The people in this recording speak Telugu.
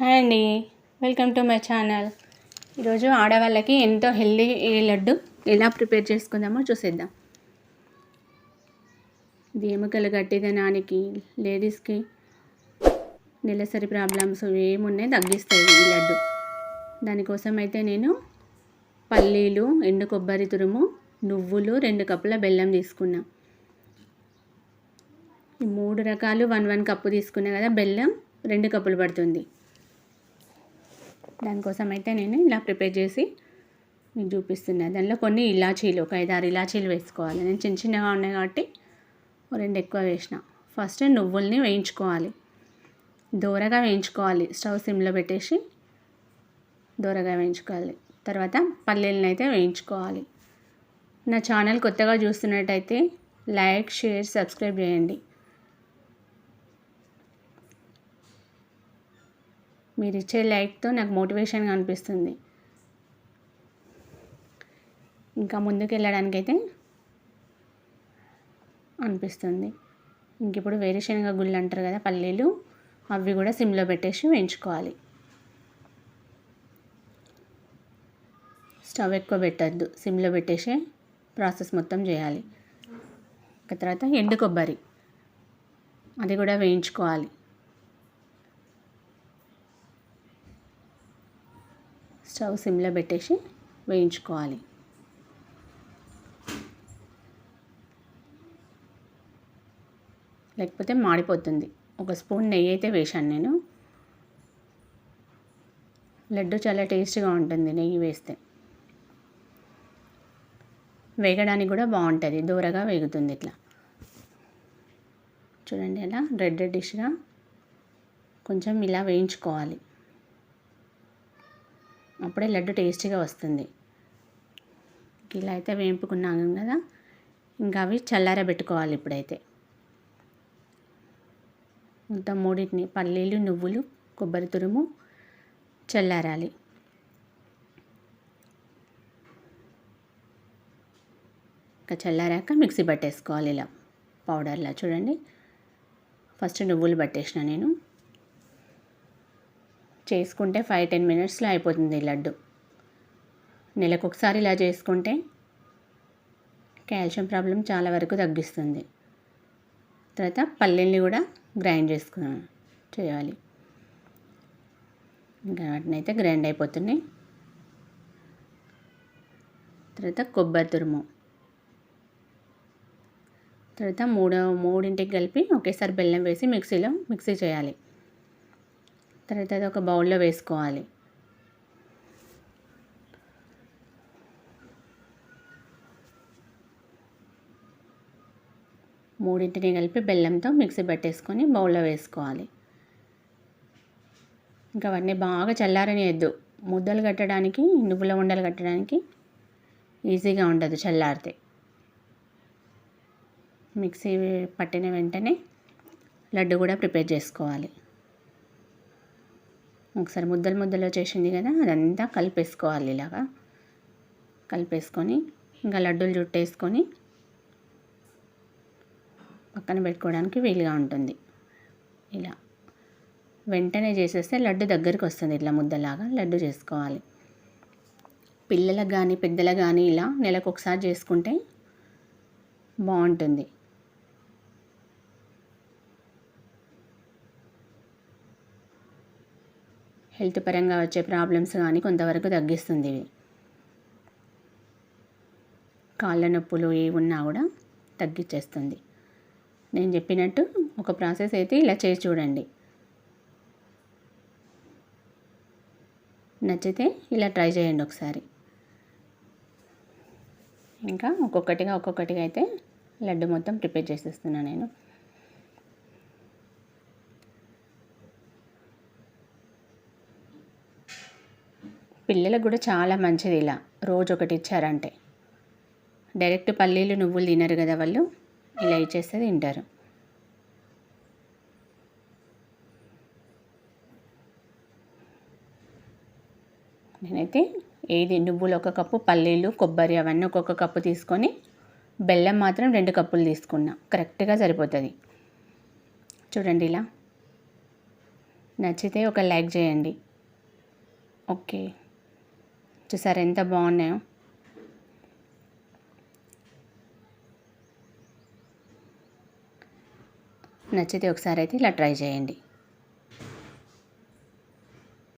హాయ్ అండి. Welcome to my channel. ఈరోజు ఆడవాళ్ళకి ఎంతో హెల్దీ లడ్డు ఎలా ప్రిపేర్ చేసుకుందామో చూసేద్దాం. ఇది ఎముకలు గట్టిదనానికి లేడీస్కి నెలసరి ప్రాబ్లమ్స్ ఏమున్నాయి తగ్గిస్తాయి ఈ లడ్డు. దానికోసం అయితే నేను పల్లీలు ఎండు కొబ్బరి తురుము నువ్వులు రెండు కప్పుల బెల్లం తీసుకున్నా. మూడు రకాలు వన్ వన్ కప్పు తీసుకున్నా కదా బెల్లం రెండు కప్పులు పడుతుంది. దానికోసం అయితే నేను ఇలా ప్రిపేర్ చేసి మీకు చూపిస్తున్నాను దానిలో కొన్ని ఇలాచీలు ఒక ఐదు ఆరు ఇలాచీలు వేసుకోవాలి. నేను చిన్న చిన్నగా ఉన్నాయి కాబట్టి రెండు ఎక్కువ వేసిన. ఫస్ట్ నువ్వుల్ని వేయించుకోవాలి. దూరగా వేయించుకోవాలి. స్టవ్ సిమ్లో పెట్టేసి దూరగా వేయించుకోవాలి. తర్వాత పల్లీలను అయితే వేయించుకోవాలి. నా ఛానల్ కొత్తగా చూస్తున్నట్టయితే లైక్ షేర్ సబ్స్క్రైబ్ చేయండి. మీరు ఇచ్చే లైక్తో నాకు మోటివేషన్గా అనిపిస్తుంది ఇంకా ముందుకు వెళ్ళడానికైతే అనిపిస్తుంది. ఇంక ఇప్పుడు వేరుశనగ గుళ్ళు అంటారు కదా పల్లీలు అవి కూడా సిమ్లో పెట్టేసి వేయించుకోవాలి. స్టవ్ ఎక్కువ పెట్టద్దు సిమ్లో పెట్టేసి ప్రాసెస్ మొత్తం చేయాలి. తర్వాత ఎండు కొబ్బరి అది కూడా వేయించుకోవాలి. స్టవ్ సిమ్లో పెట్టేసి వేయించుకోవాలి. లేకపోతే మాడిపోతుంది. ఒక స్పూన్ నెయ్యి అయితే వేశాను నేను. లడ్డు చాలా టేస్ట్గా ఉంటుంది నెయ్యి వేస్తే. వేగడానికి కూడా బాగుంటుంది. దూరగా వేగుతుంది ఇట్లా. చూడండి అలా రెడ్ రెడ్డిష్గా కొంచెం ఇలా వేయించుకోవాలి. అప్పుడే లడ్డు టేస్టీగా వస్తుంది. ఇలా అయితే వేపుకున్నాము కదా. ఇంకా అవి చల్లారబెట్టుకోవాలి ఇప్పుడైతే. మొత్తం మూడింటిని పల్లీలు నువ్వులు కొబ్బరి తురుము చల్లారాలి. ఇంకా చల్లారాక మిక్సీ పట్టేసుకోవాలి ఇలా పౌడర్లా. చూడండి. ఫస్ట్ నువ్వులు పట్టేసిన నేను. చేసుకుంటే ఫైవ్ టెన్ మినిట్స్లో అయిపోతుంది లడ్డు. నెలకు ఒకసారి ఇలా చేసుకుంటే కాల్షియం ప్రాబ్లం చాలా వరకు తగ్గిస్తుంది. తర్వాత పల్లెల్ని కూడా గ్రైండ్ చేసుకున్నాం చేయాలి. ఇంకా వాటిని అయితే గ్రైండ్ అయిపోతున్నాయి. తర్వాత కొబ్బరి తురుము. తర్వాత మూడో మూడింటికి కలిపి ఒకేసారి బెల్లం వేసి మిక్సీలో మిక్సీ చేయాలి. తర్వాత అది ఒక బౌల్లో వేసుకోవాలి. మూడింటిని కలిపి బెల్లంతో మిక్సీ పెట్టేసుకొని బౌల్లో వేసుకోవాలి. ఇంకా అవన్నీ బాగా చల్లారనియద్దు. ముద్దలు కట్టడానికి నువ్వుల ఉండలు కట్టడానికి ఈజీగా ఉండదు చల్లారితే. మిక్సీ పట్టిన వెంటనే లడ్డు కూడా ప్రిపేర్ చేసుకోవాలి. ఒకసారి ముద్దలు ముద్దలు వచ్చేసింది కదా అదంతా కలిపేసుకోవాలి ఇలాగా. కలిపేసుకొని ఇంకా లడ్డూలు చుట్టేసుకొని పక్కన పెట్టుకోవడానికి వీలుగా ఉంటుంది. ఇలా వెంటనే చేసేస్తే లడ్డు దగ్గరికి వస్తుంది ఇట్లా ముద్దలాగా లడ్డు చేసుకోవాలి. పిల్లలకు కానీ పెద్దలకు కానీ ఇలా నెలకు ఒకసారి చేసుకుంటే బాగుంటుంది. హెల్త్ పరంగా వచ్చే ప్రాబ్లమ్స్ కానీ కొంతవరకు తగ్గిస్తుంది ఇవి. కాళ్ళ నొప్పులు ఏవి ఉన్నా కూడా తగ్గించేస్తుంది నేను చెప్పినట్టు ఒక ప్రాసెస్ అయితే ఇలా చేసి చూడండి. నచ్చితే ఇలా ట్రై చేయండి ఒకసారి. ఇంకా ఒక్కొక్కటిగా ఒక్కొక్కటిగా అయితే లడ్డు మొత్తం ప్రిపేర్ చేసేస్తున్నాను నేను. పిల్లలకు కూడా చాలా మంచిది ఇలా. రోజు ఒకటి ఇచ్చారంటే. డైరెక్ట్ పల్లీలు నువ్వులు తినరు కదా వాళ్ళు. ఇలా ఇచ్చేస్తే తింటారు. నేనైతే ఏది నువ్వులు ఒక కప్పు పల్లీలు కొబ్బరి అవన్నీ ఒక్కొక్క కప్పు తీసుకొని బెల్లం మాత్రం రెండు కప్పులు తీసుకున్నా. కరెక్ట్గా సరిపోతుంది. చూడండి ఇలా. నచ్చితే ఒక లైక్ చేయండి. ఓకే. చూసారు ఎంత బాగున్నాయో. నచ్చితే ఒకసారి అయితే ఇలా ట్రై చేయండి.